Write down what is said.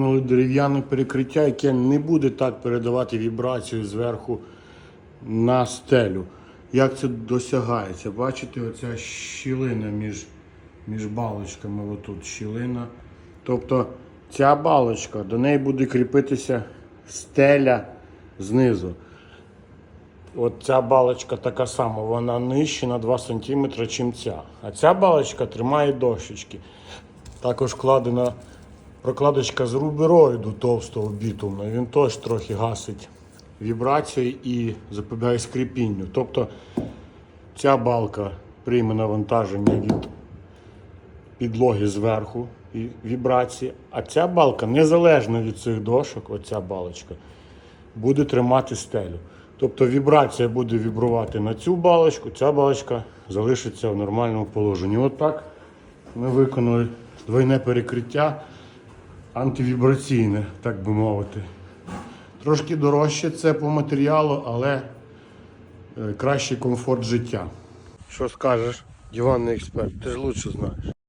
Ну, Дерев'яне перекриття, яке не буде так передавати вібрацію зверху на стелю. Як це досягається? Бачите, оця щілина між, між балочками, отут щілина. Тобто ця балочка, до неї буде кріпитися стеля знизу. От ця балочка така сама, вона нижче на 2 см, чим ця. А ця балочка тримає дощечки. Також вкладена прокладочка з рубероїду товстого бітумного. Він теж трохи гасить вібрації і запобігає скрипінню. Тобто ця балка прийме навантаження від підлоги зверху і вібрації, а ця балка незалежно від цих дошок, оця балочка, буде тримати стелю. Тобто вібрація буде вібрувати на цю балочку, ця балочка залишиться в нормальному положенні. Отак ми виконали двойне перекриття антивібраційне, так би мовити. Трошки дорожче це по матеріалу, але е, кращий комфорт життя. Що скажеш, диванний експерт, ти ж лучше знаєш.